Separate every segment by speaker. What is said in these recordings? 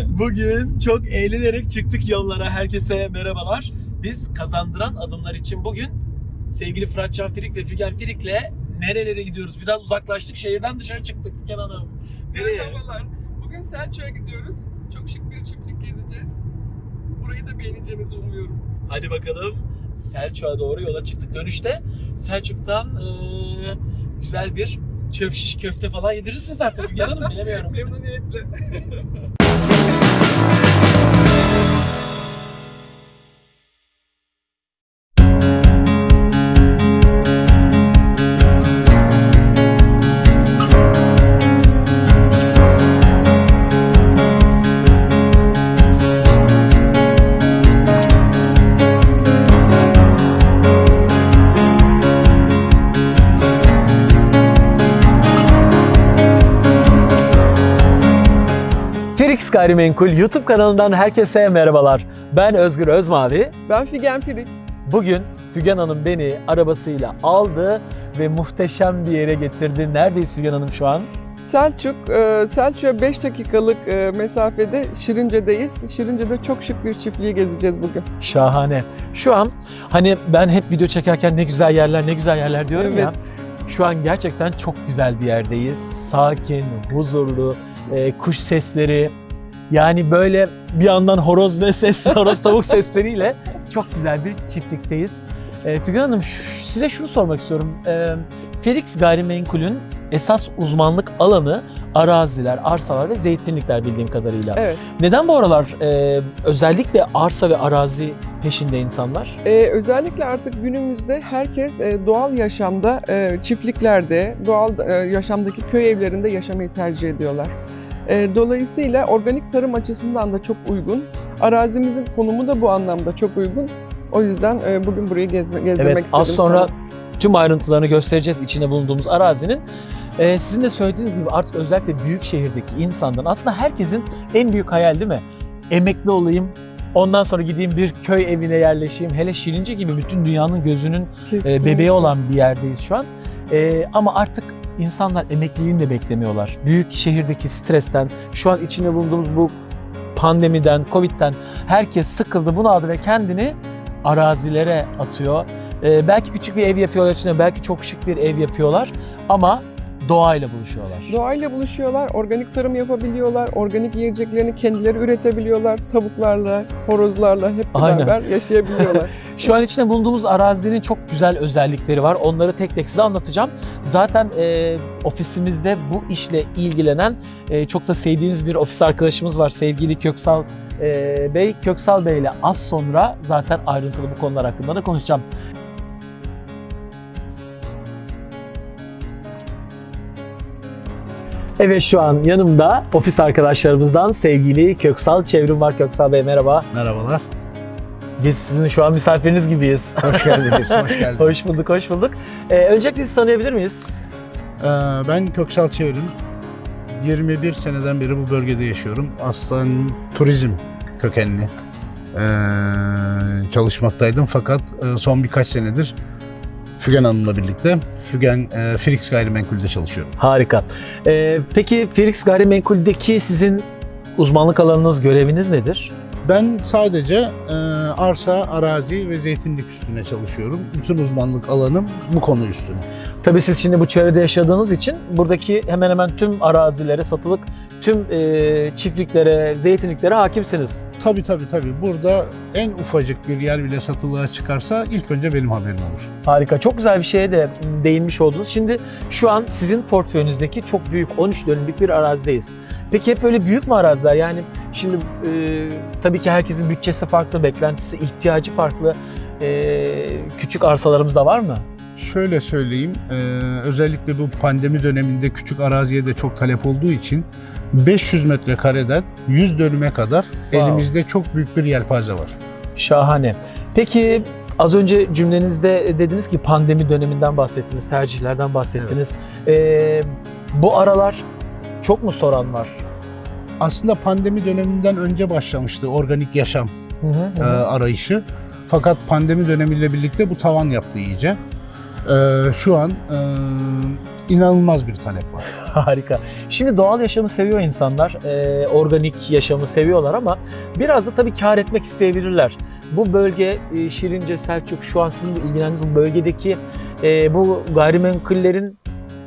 Speaker 1: Bugün çok eğlenerek çıktık yollara. Herkese merhabalar. Biz kazandıran adımlar için bugün sevgili Fıratcan Firik ve Figen Firik'le nerelere gidiyoruz? Biraz uzaklaştık. Şehirden dışarı çıktık Figen Hanım. Nereye?
Speaker 2: Merhabalar. Bugün Selçuk'a gidiyoruz. Çok şık bir çiftlik gezeceğiz. Burayı da beğeneceğinizi umuyorum.
Speaker 1: Hadi bakalım Selçuk'a doğru yola çıktık. Dönüşte Selçuk'tan eee, güzel bir çöp şiş köfte falan yedirirsiniz artık Figen Hanım bilemiyorum.
Speaker 2: Memnuniyetle.
Speaker 1: Gayrimenkul YouTube kanalından herkese merhabalar. Ben Özgür Özmavi.
Speaker 2: Ben Figen Firik.
Speaker 1: Bugün Fügen Hanım beni arabasıyla aldı ve muhteşem bir yere getirdi. Neredeyiz Fügen Hanım şu an?
Speaker 2: Selçuk, e, Selçuk'a 5 dakikalık e, mesafede Şirince'deyiz. Şirince'de çok şık bir çiftliği gezeceğiz bugün.
Speaker 1: Şahane. Şu an hani ben hep video çekerken ne güzel yerler ne güzel yerler diyorum ya.
Speaker 2: evet.
Speaker 1: Şu an gerçekten çok güzel bir yerdeyiz. Sakin, huzurlu, e, kuş sesleri. Yani böyle bir yandan horoz ve ses, horoz tavuk sesleriyle çok güzel bir çiftlikteyiz. E, Figen Hanım size şunu sormak istiyorum. E, Felix Gayrimenkul'ün esas uzmanlık alanı araziler, arsalar ve zeytinlikler bildiğim kadarıyla.
Speaker 2: Evet.
Speaker 1: Neden bu aralar e, özellikle arsa ve arazi peşinde insanlar?
Speaker 2: Ee, özellikle artık günümüzde herkes e, doğal yaşamda, e, çiftliklerde, doğal e, yaşamdaki köy evlerinde yaşamayı tercih ediyorlar. E, dolayısıyla organik tarım açısından da çok uygun. Arazimizin konumu da bu anlamda çok uygun. O yüzden e, bugün burayı gezme, gezdirmek
Speaker 1: Evet
Speaker 2: istedim
Speaker 1: az sonra
Speaker 2: sana.
Speaker 1: tüm ayrıntılarını göstereceğiz içinde bulunduğumuz arazinin. Ee, sizin de söylediğiniz gibi artık özellikle büyük şehirdeki insanların aslında herkesin en büyük hayal değil mi? Emekli olayım, ondan sonra gideyim bir köy evine yerleşeyim. Hele Şirince gibi bütün dünyanın gözünün e,
Speaker 2: Kesinlikle.
Speaker 1: bebeği olan bir yerdeyiz şu an. E, ama artık insanlar emekliliğini de beklemiyorlar. Büyük şehirdeki stresten, şu an içinde bulunduğumuz bu pandemiden, covidden herkes sıkıldı, bunaldı ve kendini arazilere atıyor. E, belki küçük bir ev yapıyorlar içinde, belki çok şık bir ev yapıyorlar ama doğayla buluşuyorlar.
Speaker 2: Doğayla buluşuyorlar, organik tarım yapabiliyorlar, organik yiyeceklerini kendileri üretebiliyorlar. Tavuklarla, horozlarla hep
Speaker 1: Aynen.
Speaker 2: beraber yaşayabiliyorlar.
Speaker 1: Şu an içinde bulunduğumuz arazinin çok güzel özellikleri var. Onları tek tek size anlatacağım. Zaten e, ofisimizde bu işle ilgilenen e, çok da sevdiğimiz bir ofis arkadaşımız var. Sevgili Köksal e, Bey. Köksal Bey ile az sonra zaten ayrıntılı bu konular hakkında da konuşacağım. Evet şu an yanımda ofis arkadaşlarımızdan sevgili Köksal Çevrim var. Köksal Bey merhaba.
Speaker 3: Merhabalar.
Speaker 1: Biz sizin şu an misafiriniz gibiyiz.
Speaker 3: Hoş geldiniz. Hoş geldiniz.
Speaker 1: Hoş bulduk, hoş bulduk. Ee, öncelikle sizi tanıyabilir miyiz?
Speaker 3: Ee, ben Köksal Çevrim. 21 seneden beri bu bölgede yaşıyorum. Aslen turizm kökenli ee, çalışmaktaydım. Fakat e, son birkaç senedir Fügen Hanım'la birlikte Fügen e, Frix Gayrimenkul'de çalışıyorum.
Speaker 1: Harika. Ee, peki Felix Gayrimenkul'deki sizin uzmanlık alanınız, göreviniz nedir?
Speaker 3: Ben sadece e, arsa, arazi ve zeytinlik üstüne çalışıyorum. Bütün uzmanlık alanım bu konu üstüne.
Speaker 1: Tabii siz şimdi bu çevrede yaşadığınız için buradaki hemen hemen tüm arazilere, satılık tüm e, çiftliklere, zeytinliklere hakimsiniz.
Speaker 3: Tabii tabii tabii. Burada en ufacık bir yer bile satılığa çıkarsa ilk önce benim haberim olur.
Speaker 1: Harika. Çok güzel bir şeye de değinmiş oldunuz. Şimdi şu an sizin portföyünüzdeki çok büyük 13 dönümlük bir arazideyiz. Peki hep böyle büyük mü araziler? Yani şimdi e, tabii ki herkesin bütçesi farklı, beklentisi, ihtiyacı farklı. E, küçük arsalarımız da var mı?
Speaker 3: Şöyle söyleyeyim, e, özellikle bu pandemi döneminde küçük araziye de çok talep olduğu için 500 metrekareden 100 dönüme kadar elimizde çok büyük bir yelpaze var.
Speaker 1: Şahane. Peki az önce cümlenizde dediniz ki pandemi döneminden bahsettiniz, tercihlerden bahsettiniz. E, bu aralar çok mu soran var?
Speaker 3: Aslında pandemi döneminden önce başlamıştı organik yaşam
Speaker 1: Hı hı, hı
Speaker 3: e, arayışı. Fakat pandemi dönemiyle birlikte bu tavan yaptı iyice. E, şu an e, inanılmaz bir talep var.
Speaker 1: Harika. Şimdi doğal yaşamı seviyor insanlar. Ee, organik yaşamı seviyorlar ama biraz da tabii kar etmek isteyebilirler. Bu bölge e, Şirince, Selçuk şu an sizin ilgilendiğiniz bu bölgedeki e, bu gayrimenkullerin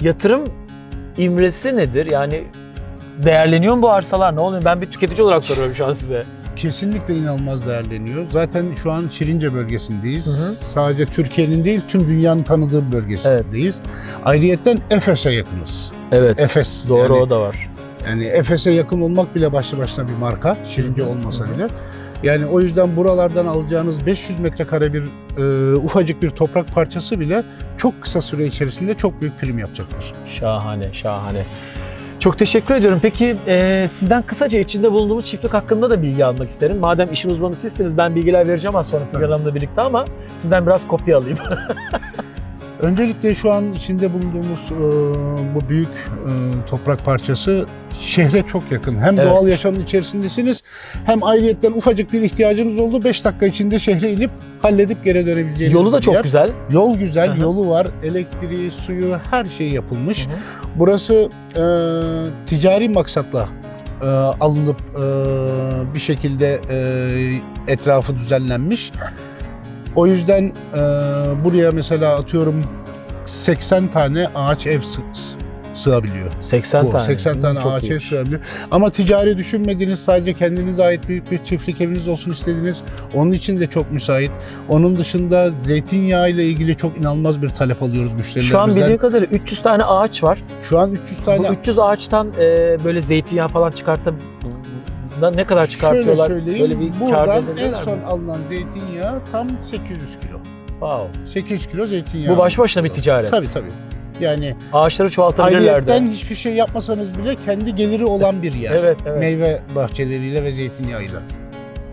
Speaker 1: yatırım imresi nedir? Yani değerleniyor mu bu arsalar? Ne oluyor? Ben bir tüketici olarak soruyorum şu an size.
Speaker 3: Kesinlikle inanılmaz değerleniyor. Zaten şu an Şirince bölgesindeyiz.
Speaker 1: Hı hı.
Speaker 3: Sadece Türkiye'nin değil tüm dünyanın tanıdığı bir bölgesindeyiz. Ayrıyetten Efes'e yakınız.
Speaker 1: Evet.
Speaker 3: Efes.
Speaker 1: Doğru
Speaker 3: yani,
Speaker 1: o da var.
Speaker 3: yani Efes'e yakın olmak bile başlı başına bir marka. Şirince
Speaker 1: Hı hı,
Speaker 3: olmasa
Speaker 1: hı hı.
Speaker 3: bile. Yani o yüzden buralardan alacağınız 500 metrekare bir e, ufacık bir toprak parçası bile çok kısa süre içerisinde çok büyük prim yapacaktır.
Speaker 1: Şahane, şahane. Çok teşekkür ediyorum. Peki e, sizden kısaca içinde bulunduğumuz çiftlik hakkında da bilgi almak isterim. Madem işin uzmanı sizsiniz ben bilgiler vereceğim az sonra Figen Hanım'la birlikte ama sizden biraz kopya alayım.
Speaker 3: Öncelikle şu an içinde bulunduğumuz e, bu büyük e, toprak parçası şehre çok yakın. Hem
Speaker 1: Evet.
Speaker 3: doğal yaşamın içerisindesiniz hem ayrıyetten ufacık bir ihtiyacınız oldu. 5 dakika içinde şehre inip halledip geri dönebileceğiniz
Speaker 1: Yolu da çok
Speaker 3: yer.
Speaker 1: güzel.
Speaker 3: Yol güzel,
Speaker 1: Hı hı.
Speaker 3: yolu var. Elektriği, suyu her şey yapılmış.
Speaker 1: Hı hı.
Speaker 3: Burası e, ticari maksatla e, alınıp e, bir şekilde e, etrafı düzenlenmiş. O yüzden e, buraya mesela atıyorum 80 tane ağaç ev sığabiliyor.
Speaker 1: 80
Speaker 3: Bu,
Speaker 1: tane.
Speaker 3: 80
Speaker 1: Hı,
Speaker 3: tane
Speaker 1: çok
Speaker 3: ağaç ev sığabiliyor. Ama ticari düşünmediğiniz sadece kendinize ait büyük bir çiftlik eviniz olsun istediğiniz onun için de çok müsait. Onun dışında zeytinyağı ile ilgili çok inanılmaz bir talep alıyoruz müşterilerimizden.
Speaker 1: Şu an bildiğim kadarıyla 300 tane ağaç var.
Speaker 3: Şu an 300 tane
Speaker 1: Bu 300 ağaçtan e, böyle zeytinyağı falan çıkartıp ne- kadar çıkartıyorlar?
Speaker 3: Şöyle söyleyeyim.
Speaker 1: Böyle bir
Speaker 3: buradan en son
Speaker 1: mi?
Speaker 3: alınan zeytinyağı tam 800 kilo.
Speaker 1: Wow.
Speaker 3: 800 kilo zeytinyağı.
Speaker 1: Bu başlı başına bir ticaret.
Speaker 3: Tabii tabii. Yani
Speaker 1: Ağaçları çoğaltabilirler de.
Speaker 3: ayrıyetten hiçbir şey yapmasanız bile kendi geliri olan bir yer.
Speaker 1: Evet, evet.
Speaker 3: Meyve bahçeleriyle ve zeytinyağıyla.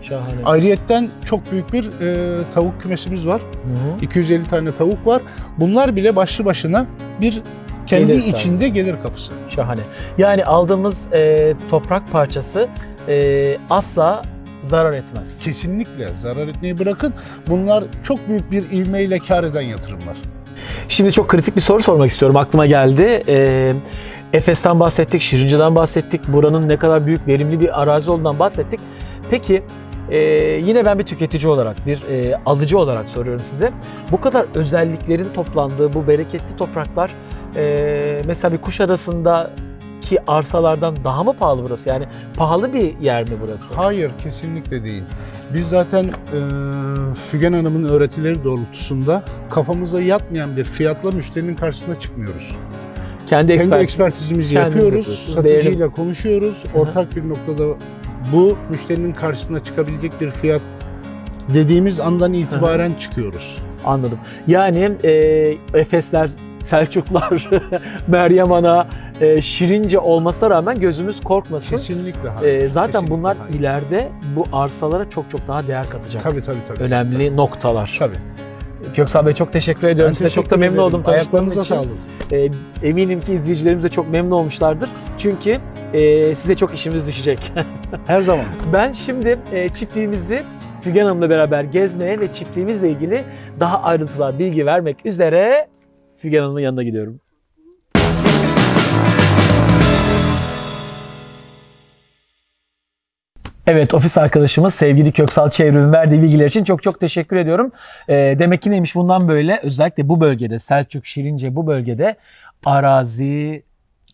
Speaker 1: Şahane.
Speaker 3: Ayrıyetten çok büyük bir e, tavuk kümesimiz var.
Speaker 1: Hı hı.
Speaker 3: 250 tane tavuk var. Bunlar bile başlı başına bir kendi
Speaker 1: Gelir
Speaker 3: içinde gelir kapısı.
Speaker 1: Şahane. Yani aldığımız e, toprak parçası e, asla zarar etmez.
Speaker 3: Kesinlikle zarar etmeyi bırakın. Bunlar çok büyük bir ivmeyle kar eden yatırımlar.
Speaker 1: Şimdi çok kritik bir soru sormak istiyorum. Aklıma geldi. E, Efes'ten bahsettik, Şirince'den bahsettik. Buranın ne kadar büyük, verimli bir arazi olduğundan bahsettik. Peki e, yine ben bir tüketici olarak, bir e, alıcı olarak soruyorum size. Bu kadar özelliklerin toplandığı bu bereketli topraklar e, mesela bir Kuşadası'ndaki arsalardan daha mı pahalı burası? Yani pahalı bir yer mi burası?
Speaker 3: Hayır kesinlikle değil. Biz zaten e, Fügen Hanım'ın öğretileri doğrultusunda kafamıza yatmayan bir fiyatla müşterinin karşısına çıkmıyoruz.
Speaker 1: Kendi,
Speaker 3: Kendi
Speaker 1: ekspert-
Speaker 3: ekspertizimizi yapıyoruz. Satıcıyla konuşuyoruz.
Speaker 1: hı.
Speaker 3: Ortak bir noktada bu müşterinin karşısına çıkabilecek bir fiyat dediğimiz andan itibaren çıkıyoruz.
Speaker 1: Anladım. Yani e, Efesler, Selçuklar, Meryem Ana, e, Şirince olmasına rağmen gözümüz korkmasın.
Speaker 3: Kesinlikle hayır.
Speaker 1: E, zaten
Speaker 3: Kesinlikle
Speaker 1: bunlar
Speaker 3: hayır.
Speaker 1: ileride bu arsalara çok çok daha değer katacak.
Speaker 3: Tabii tabii tabii.
Speaker 1: Önemli noktalar.
Speaker 3: Tabii.
Speaker 1: Köksal Bey çok teşekkür ediyorum.
Speaker 3: Ben
Speaker 1: Size çok da
Speaker 3: teşekkür
Speaker 1: memnun
Speaker 3: ederim.
Speaker 1: oldum tanıştığım için.
Speaker 3: sağlık.
Speaker 1: E, eminim ki izleyicilerimiz de çok memnun olmuşlardır. Çünkü e, size çok işimiz düşecek.
Speaker 3: Her zaman.
Speaker 1: Ben şimdi e, çiftliğimizi Figen Hanım'la beraber gezmeye ve çiftliğimizle ilgili daha ayrıntılar bilgi vermek üzere Figen Hanım'ın yanına gidiyorum. Evet ofis arkadaşımız sevgili Köksal Çevrim'in verdiği bilgiler için çok çok teşekkür ediyorum. Ee, demek ki neymiş bundan böyle özellikle bu bölgede Selçuk, Şirince bu bölgede arazi,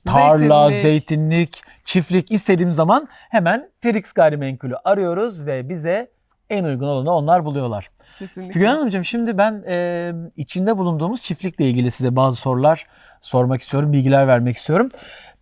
Speaker 1: tarla,
Speaker 2: Zeytinlik.
Speaker 1: zeytinlik, çiftlik istediğim zaman hemen Felix Gayrimenkul'ü arıyoruz ve bize en uygun olanı onlar buluyorlar.
Speaker 2: Kesinlikle.
Speaker 1: Figen Hanımcığım şimdi ben e, içinde bulunduğumuz çiftlikle ilgili size bazı sorular sormak istiyorum, bilgiler vermek istiyorum.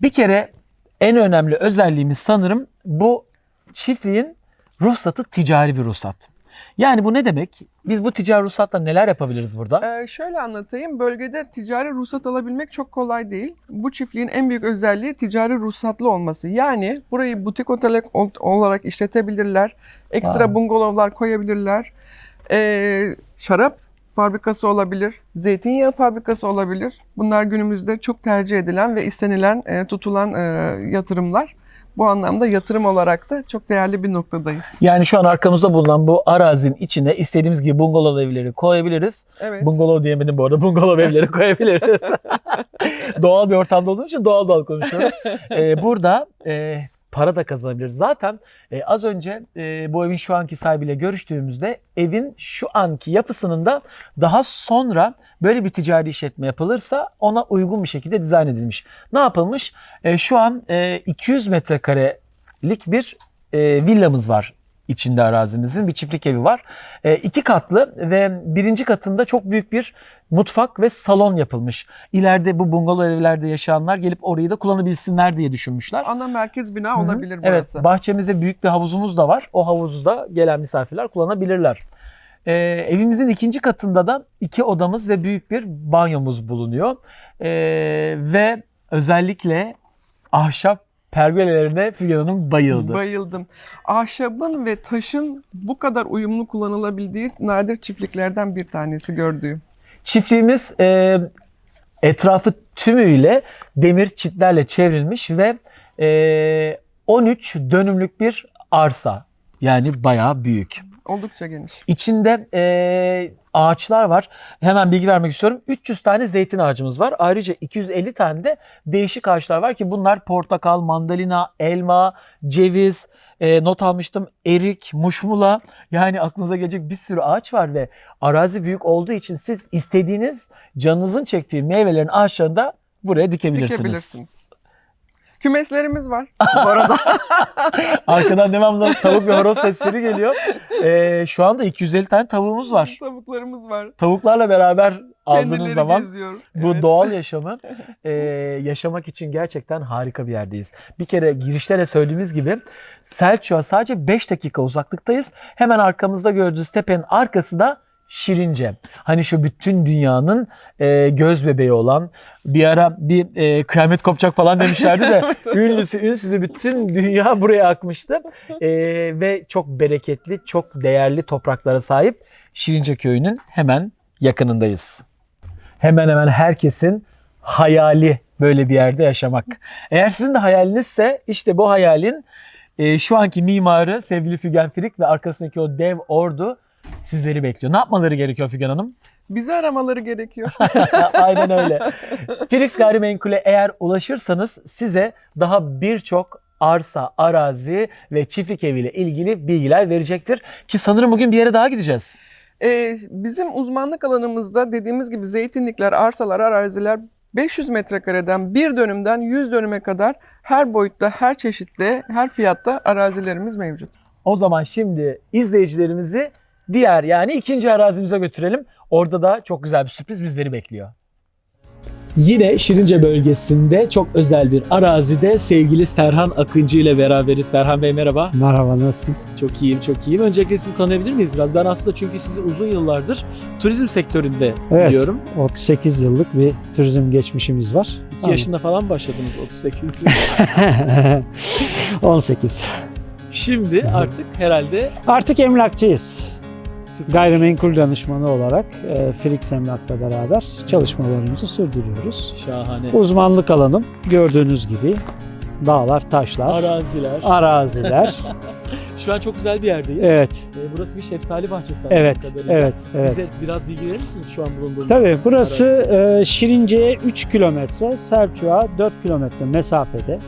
Speaker 1: Bir kere en önemli özelliğimiz sanırım bu çiftliğin ruhsatı ticari bir ruhsat. Yani bu ne demek? Biz bu ticari ruhsatla neler yapabiliriz burada?
Speaker 2: Ee, şöyle anlatayım. Bölgede ticari ruhsat alabilmek çok kolay değil. Bu çiftliğin en büyük özelliği ticari ruhsatlı olması. Yani burayı butik otel ol- olarak işletebilirler. Ekstra
Speaker 1: Wow.
Speaker 2: bungalovlar koyabilirler. Ee, şarap fabrikası olabilir. Zeytinyağı fabrikası olabilir. Bunlar günümüzde çok tercih edilen ve istenilen, e, tutulan e, yatırımlar. Bu anlamda yatırım olarak da çok değerli bir noktadayız.
Speaker 1: Yani şu an arkamızda bulunan bu arazinin içine istediğimiz gibi bungalov evleri koyabiliriz.
Speaker 2: Evet.
Speaker 1: Bungalov diyemedim bu arada. Bungalov evleri koyabiliriz. doğal bir ortamda olduğum için doğal doğal konuşuyoruz. Ee, burada e, para da kazanabiliriz. Zaten e, az önce e, bu evin şu anki sahibiyle görüştüğümüzde evin şu anki yapısının da daha sonra böyle bir ticari işletme yapılırsa ona uygun bir şekilde dizayn edilmiş. Ne yapılmış? E, şu an e, 200 metrekarelik bir e, villamız var içinde arazimizin bir çiftlik evi var. E, iki katlı ve birinci katında çok büyük bir mutfak ve salon yapılmış. İleride bu bungalov evlerde yaşayanlar gelip orayı da kullanabilsinler diye düşünmüşler.
Speaker 2: Ana merkez bina
Speaker 1: Hı hı.
Speaker 2: olabilir
Speaker 1: Evet,
Speaker 2: burası.
Speaker 1: bahçemizde büyük bir havuzumuz da var. O havuzda gelen misafirler kullanabilirler. Ee, evimizin ikinci katında da iki odamız ve büyük bir banyomuz bulunuyor. Ee, ve özellikle ahşap pergolelerine Figen Hanım bayıldı.
Speaker 2: Bayıldım. Ahşabın ve taşın bu kadar uyumlu kullanılabildiği nadir çiftliklerden bir tanesi gördüğüm.
Speaker 1: Çiftliğimiz e, etrafı tümüyle demir çitlerle çevrilmiş ve e, 13 dönümlük bir arsa. Yani bayağı büyük.
Speaker 2: Oldukça geniş.
Speaker 1: İçinde eee, ağaçlar var. Hemen bilgi vermek istiyorum. 300 tane zeytin ağacımız var. Ayrıca 250 tane de değişik ağaçlar var ki bunlar portakal, mandalina, elma, ceviz, eee, not almıştım erik, muşmula. Yani aklınıza gelecek bir sürü ağaç var ve arazi büyük olduğu için siz istediğiniz canınızın çektiği meyvelerin ağaçlarını da buraya dikebilirsiniz.
Speaker 2: Dikebilirsiniz. Kümeslerimiz var bu arada.
Speaker 1: Arkadan devamlı tavuk ve horoz sesleri geliyor. Eee, şu anda 250 tane tavuğumuz var.
Speaker 2: Tavuklarımız var.
Speaker 1: Tavuklarla beraber aldığınız zaman
Speaker 2: geziyor.
Speaker 1: bu
Speaker 2: Evet.
Speaker 1: doğal yaşamı e, yaşamak için gerçekten harika bir yerdeyiz. Bir kere girişte de söylediğimiz gibi Selçuk'a sadece 5 dakika uzaklıktayız. Hemen arkamızda gördüğünüz tepenin arkası da Şirince. Hani şu bütün dünyanın e, göz bebeği olan bir ara bir e, kıyamet kopacak falan demişlerdi de ünlüsü ünsüzü bütün dünya buraya akmıştı. E, ve çok bereketli, çok değerli topraklara sahip Şirince köyünün hemen yakınındayız hemen hemen herkesin hayali böyle bir yerde yaşamak. Eğer sizin de hayalinizse işte bu hayalin e, şu anki mimarı sevgili Fügen Firik ve arkasındaki o dev ordu sizleri bekliyor. Ne yapmaları gerekiyor Fügen Hanım?
Speaker 2: Bizi aramaları gerekiyor.
Speaker 1: Aynen öyle. Felix Gayrimenkul'e eğer ulaşırsanız size daha birçok arsa, arazi ve çiftlik eviyle ilgili bilgiler verecektir. Ki sanırım bugün bir yere daha gideceğiz.
Speaker 2: Ee, bizim uzmanlık alanımızda dediğimiz gibi zeytinlikler, arsalar, araziler 500 metrekareden bir dönümden 100 dönüme kadar her boyutta, her çeşitte, her fiyatta arazilerimiz mevcut.
Speaker 1: O zaman şimdi izleyicilerimizi diğer yani ikinci arazimize götürelim. Orada da çok güzel bir sürpriz bizleri bekliyor. Yine Şirince bölgesinde çok özel bir arazide sevgili Serhan Akıncı ile beraberiz. Serhan Bey merhaba.
Speaker 4: Merhaba nasılsın?
Speaker 1: Çok iyiyim, çok iyiyim. Öncelikle sizi tanıyabilir miyiz biraz? Ben aslında çünkü sizi uzun yıllardır turizm sektöründe
Speaker 4: Evet.
Speaker 1: biliyorum.
Speaker 4: 38 yıllık bir turizm geçmişimiz var.
Speaker 1: 2 yaşında falan başladınız 38.
Speaker 4: 18.
Speaker 1: Şimdi artık herhalde
Speaker 4: Artık emlakçıyız.
Speaker 1: Süper.
Speaker 4: Gayrimenkul danışmanı olarak e, Frix Emlak'la beraber çalışmalarımızı sürdürüyoruz.
Speaker 1: şahane.
Speaker 4: Uzmanlık alanım gördüğünüz gibi dağlar, taşlar,
Speaker 1: Araziler.
Speaker 4: araziler.
Speaker 1: Şu an çok güzel bir yerdeyiz.
Speaker 4: evet,
Speaker 1: Ee, Burası bir şeftali bahçesi. anladığım
Speaker 4: evet,
Speaker 1: kadarıyla.
Speaker 4: evet, evet.
Speaker 1: Bize biraz bilgi verir misiniz şu an bulunduğumuz?
Speaker 4: Tabii burası e, Şirince'ye 3 kilometre, Selçuk'a 4 kilometre mesafede.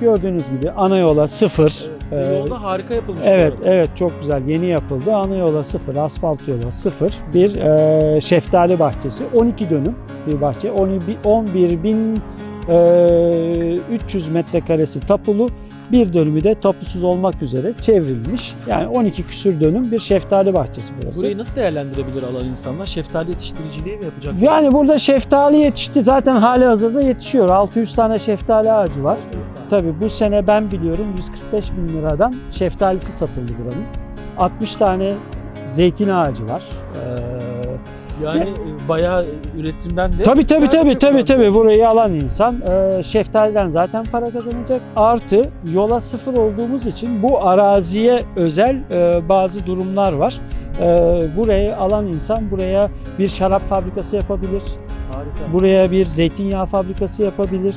Speaker 4: Gördüğünüz gibi ana yola sıfır.
Speaker 1: Evet,
Speaker 4: Ee,
Speaker 1: yolda harika yapılmış.
Speaker 4: Evet, evet çok güzel. Yeni yapıldı. Ana yola sıfır, asfalt yola sıfır. Bir e, şeftali bahçesi. 12 dönüm bir bahçe. 11 bin e, 300 metrekaresi tapulu. Bir dönümü de tapusuz olmak üzere çevrilmiş. Yani 12 küsür dönüm bir şeftali bahçesi burası.
Speaker 1: Burayı nasıl değerlendirebilir alan insanlar? Şeftali yetiştiriciliği mi yapacak?
Speaker 4: Yani burada şeftali yetişti. Zaten hali hazırda yetişiyor. 600 tane şeftali ağacı var. Tabii bu sene ben biliyorum 145 bin liradan şeftalisi satıldı buranın. 60 tane zeytin ağacı var. Ee,
Speaker 1: Yani e, bayağı üretimden de
Speaker 4: tabii tabii tabii tabii tabii burayı alan insan e, şeftaliden zaten para kazanacak. Artı yola sıfır olduğumuz için bu araziye özel e, bazı durumlar var. E, burayı alan insan buraya bir şarap fabrikası yapabilir.
Speaker 1: Harika.
Speaker 4: Buraya bir zeytinyağı fabrikası yapabilir.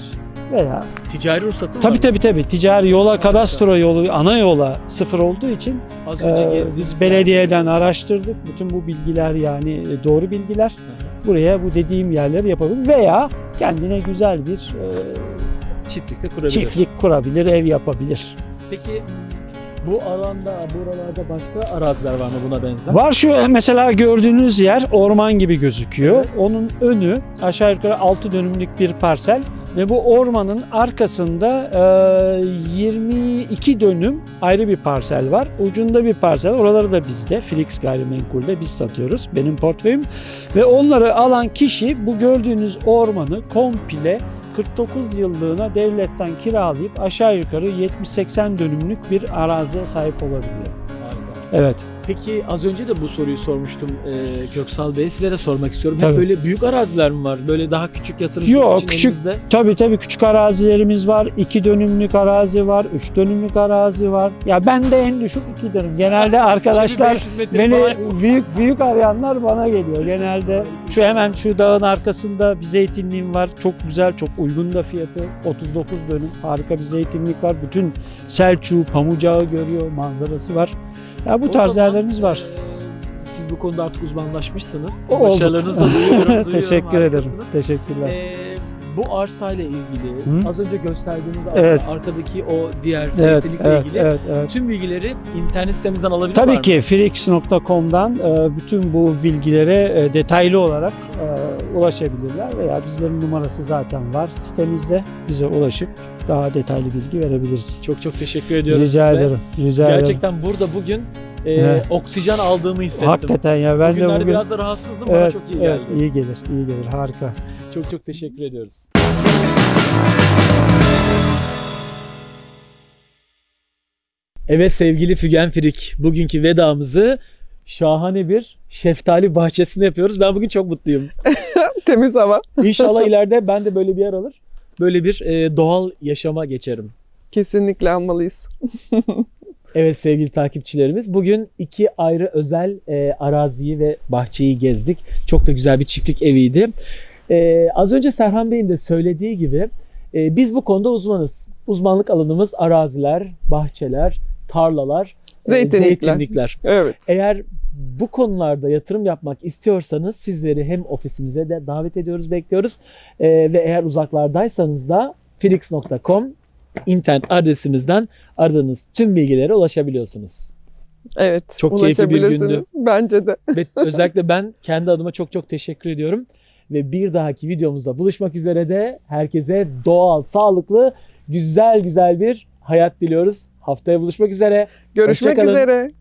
Speaker 4: Veya
Speaker 1: Ticari ruhsatı
Speaker 4: tabii tabii tabii ticari yola kadastro yolu ana yola sıfır olduğu için
Speaker 1: Az önce gezdiğiniz
Speaker 4: biz belediyeden araştırdık. Bütün bu bilgiler yani e, doğru bilgiler. Buraya bu dediğim yerleri yapabilir veya kendine güzel bir e,
Speaker 1: çiftlikte kurabilir.
Speaker 4: çiftlik kurabilir, ev yapabilir.
Speaker 1: Peki bu alanda, buralarda başka araziler var mı buna benzer?
Speaker 4: Var şu mesela gördüğünüz yer orman gibi gözüküyor. Onun önü aşağı yukarı 6 dönümlük bir parsel ve bu ormanın arkasında e, 22 dönüm ayrı bir parsel var. Ucunda bir parsel. Oraları da bizde. Felix Gayrimenkul'de biz satıyoruz. Benim portföyüm. Ve onları alan kişi bu gördüğünüz ormanı komple 49 yıllığına devletten kiralayıp aşağı yukarı 70-80 dönümlük bir araziye sahip olabiliyor. Evet.
Speaker 1: Peki az önce de bu soruyu sormuştum e, Köksal Bey. Size de sormak istiyorum.
Speaker 4: Tabii.
Speaker 1: Hep böyle büyük araziler mi var? Böyle daha küçük yatırımcı
Speaker 4: Yok,
Speaker 1: için
Speaker 4: küçük.
Speaker 1: elinizde.
Speaker 4: Tabii tabii küçük arazilerimiz var. 2 dönümlük arazi var. 3 dönümlük arazi var. Ya ben de en düşük 2 dönüm. Genelde arkadaşlar
Speaker 1: 500 metre
Speaker 4: beni
Speaker 1: falan.
Speaker 4: büyük büyük arayanlar bana geliyor. Genelde şu hemen şu dağın arkasında bir zeytinliğim var. Çok güzel, çok uygun da fiyatı. 39 dönüm. Harika bir zeytinlik var. Bütün Selçuk, Pamucağı görüyor. Manzarası var. Ya bu
Speaker 1: O
Speaker 4: tarz
Speaker 1: zaman,
Speaker 4: yerlerimiz var.
Speaker 1: e, siz bu konuda artık uzmanlaşmışsınız.
Speaker 4: O
Speaker 1: da duyuyorum. duyuyorum
Speaker 4: Teşekkür ederim. Teşekkürler.
Speaker 1: E, bu arsayla ilgili
Speaker 4: Hı?
Speaker 1: az önce gösterdiğiniz
Speaker 4: Evet.
Speaker 1: arkadaki o diğer
Speaker 4: evet,
Speaker 1: zeytinlikle
Speaker 4: evet,
Speaker 1: ilgili
Speaker 4: evet, evet.
Speaker 1: tüm bilgileri internet sitemizden alabilir
Speaker 4: Tabii
Speaker 1: mı?
Speaker 4: ki Frix.com'dan e, bütün bu bilgilere e, detaylı olarak e, ulaşabilirler veya bizlerin numarası zaten var sitemizde. Bize ulaşıp daha detaylı bilgi verebiliriz.
Speaker 1: Çok çok teşekkür ediyorum
Speaker 4: Rica
Speaker 1: size.
Speaker 4: ederim. Rica ederim.
Speaker 1: Gerçekten burada bugün e, oksijen aldığımı hissettim.
Speaker 4: Hakikaten ya ben de
Speaker 1: Bugünlerde
Speaker 4: bugün
Speaker 1: biraz da rahatsızdım bana
Speaker 4: evet,
Speaker 1: çok iyi
Speaker 4: evet,
Speaker 1: geldi.
Speaker 4: iyi gelir, iyi gelir. Harika.
Speaker 1: Çok çok teşekkür ediyoruz. Evet sevgili Fügen Firik, bugünkü vedamızı şahane bir şeftali bahçesinde yapıyoruz. Ben bugün çok mutluyum.
Speaker 2: Temiz hava.
Speaker 1: İnşallah ileride ben de böyle bir yer alır. Böyle bir e, doğal yaşama geçerim.
Speaker 2: Kesinlikle almalıyız.
Speaker 1: Evet sevgili takipçilerimiz bugün iki ayrı özel e, araziyi ve bahçeyi gezdik. Çok da güzel bir çiftlik eviydi. E, az önce Serhan Bey'in de söylediği gibi e, biz bu konuda uzmanız. Uzmanlık alanımız araziler, bahçeler, tarlalar, e,
Speaker 2: Zeytinlikler.
Speaker 1: zeytinlikler.
Speaker 2: Evet.
Speaker 1: Eğer bu konularda yatırım yapmak istiyorsanız sizleri hem ofisimize de davet ediyoruz, bekliyoruz. Ee, ve eğer uzaklardaysanız da felix.com internet adresimizden aradığınız tüm bilgilere ulaşabiliyorsunuz.
Speaker 2: Evet.
Speaker 1: Çok keyifli bir gündü.
Speaker 2: Bence de.
Speaker 1: Ve özellikle ben kendi adıma çok çok teşekkür ediyorum. Ve bir dahaki videomuzda buluşmak üzere de herkese doğal, sağlıklı, güzel güzel bir hayat diliyoruz. Haftaya buluşmak üzere.
Speaker 2: Görüşmek üzere.